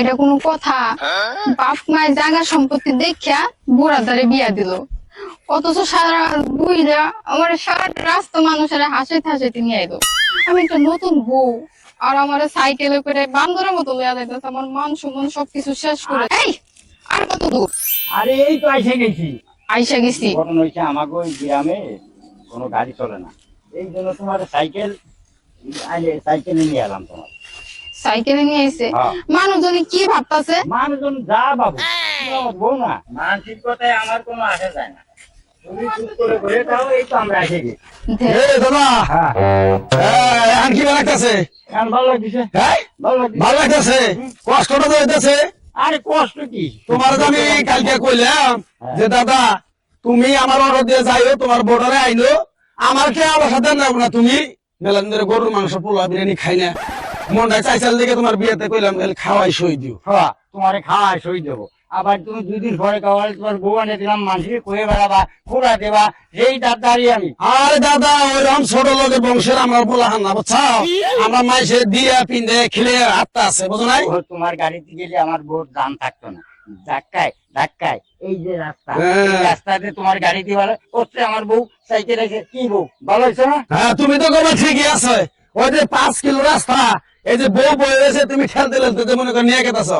এটা কোনো কথা। বাপ মায়ের জায়গা সম্পত্তি দেখিয়া বুড়া দ্বারে বিয়া দিল। অথচ সারা বুইরা আমার সারা রাস্তা মানুষের হাসিতে হাসিতে নিয়ে এলো আমি একটা নতুন বউ আর আমার সাইকেলে করে বান্দরের মতো লইয়া যাইতেছে আমার মান সম্মান সবকিছু শেষ করে। এই আর কত দূর? আরে এই তো এসে গেছি। আইসা গেছি। ঘটনা হয়েছে আমাকে ওই গ্রামে কোনো গাড়ি চলে না। এই জন্য তোমার সাইকেল আইলে সাইকেলে নিয়ে এলাম তোমার। সাইকেলে নিয়ে আইছে। হ্যাঁ। মানুষজনে কি ভাবতাছে? মানুষজন যা বউ না। মানসিকতায় আমার কোনো আসা যায় না। তুমি চুপ করে ঘুরে যাও এই তো আমরা এসে গেছি। ধে- এ দাদা হ্যাঁ। এই, এখন কি ভালো লাগতেছে? এখন ভালো লাগছে হ্যাঁ ভালো লাগছে ভালো লাগতেছে? কষ্টটা তো হইতেছে। আরে কষ্ট কি? তোমার আমি কালকে কইলাম যে দাদা তুমি আমার অর্ডার দিয়ে যাইও তোমার বর্ডারে আইলো আমার কে আমার সাথে না তুমি। মেলান ধরে গরুর মাংস পোলা বিরিয়ানি খাই না। মনটা তোমার বিয়েতে কইলাম খাওয়াই সই দিও। হ্যাঁ তোমারে খাওয়ায় সই দেবো। আবার তুমি দুই দিন পরে খাওয়ালে তোমার বউ এনে দিলাম মানুষকে কয়ে বেড়াবা খোড়া দেবা দাঁড়িয়ে আমি। আরে দাদা ওইরকম ছোট লোকের বংশের আমরা বলা হান না বুঝছাও আমরা মাইসে দিয়ে পিন্দে খেলে আত্মা আছে বুঝো নাই? তোমার গাড়িতে গেলে আমার বউর দাম থাকতো না। ধাক্কায় ধাক্কায় এই যে রাস্তা হ্যাঁ। এই রাস্তাতে তোমার গাড়ি দিয়ে ভালো করছে আমার বউ সাইকেল এসে কি বউ? ভালো হয়েছে না? হ্যাঁ তুমি তো কবে ঠিকই আছে। ওই যে পাঁচ কিলো রাস্তা এই যে বউ বয়ে রয়েছে তুমি ঠেলতে ঠেলতে মনে করে নিয়ে গেতেছ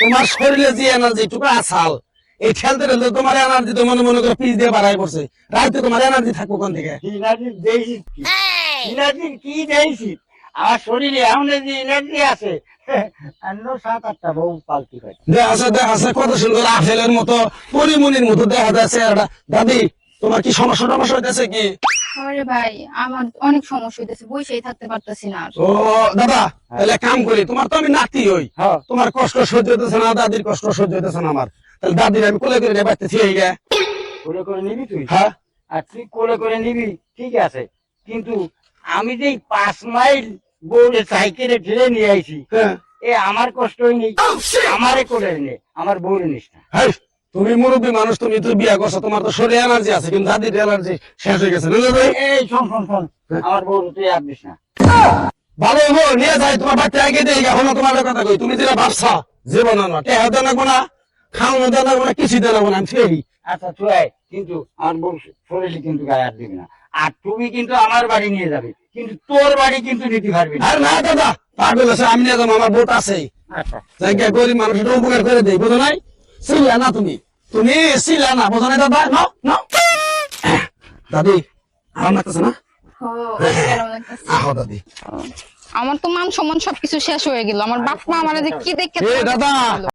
তোমার শরীরে যে এনার্জি টুকু আছাল এই ঠেলতে ঠেলতে তোমার এনার্জি তো মনে মনে করে পিস দিয়ে বাড়াই পড়ছে। রাতে তোমার এনার্জি থাকব কোন থেকে এনার্জি কি দিয়েছি আমার শরীরে এমন যে এনার্জি আছে। অন্য সাত আটটা বউ পাল্টি করে দেখাছে দেখাছে কত সুন্দর আপেলের মতো পরিমনির মতো দেখা যাচ্ছে দাদি তোমার কি সমস্যা টমস্যা হইতেছে কি? আরে ভাই আমার অনেক সমস্যা হইতেছে বসেই থাকতে পারতেছি না আর। ও দাদা তাহলে কাম করি তোমার তো আমি নাতি হই। হ্যাঁ। তোমার কষ্ট সহ্য হইতেছে না দাদির কষ্ট সহ্য হইতেছে না আমার। তাহলে দাদির আমি কোলে করে নিয়ে বাড়তে থিয়ে গে করে করে নিবি তুই? হ্যাঁ। আর তুই করে করে নিবি ঠিক আছে। কিন্তু আমি যে এই পাঁচ মাইল বউরে সাইকেলে ঠেলে নিয়ে আইছি হ্যাঁ। এ আমার কষ্টই নেই আমারে করে নে আমার বউরে নিস না। হেই, তুমি মুরব্বী মানুষ তুমি তো বিয়া করছ তোমার তো শরীরে এনার্জি আছে কিন্তু দাদির এনার্জি শেষ হয়ে গেছে ভাই? এই শোন শোন শোন আমার বউ তুই আর দিস না। ভালো হব নিয়ে যাই তোমার বাচ্চা আগে দিয়ে এখনও তোমার কথা কই তুমি যেটা ভাবছা জীবন না টেহা দেন না খাওয়ানো দেন না কিছু দেন না আমি সেই আচ্ছা তুই কিন্তু আমার বউ শরীরে কিন্তু গায়ে হাত দিবি না। আর তুমি কিন্তু আমার বাড়ি নিয়ে যাবে কিন্তু তোর বাড়ি কিন্তু নিতে পারবি আর না দাদা আছে আমি নিয়ে যাব আমার বোট আছে আচ্ছা। গরিব মানুষ একটু উপকার করে দেই বুঝো নাই? সিলা না তুমি। তুমি সিলা না বুঝো দাদা ন ন। দাদি আরাম লাগতেছে না। আহো দাদি। আমার তো মান সম্মান সবকিছু শেষ হয়ে গেল। আমার বাপ মা আমার যে কি দেখে দাদা!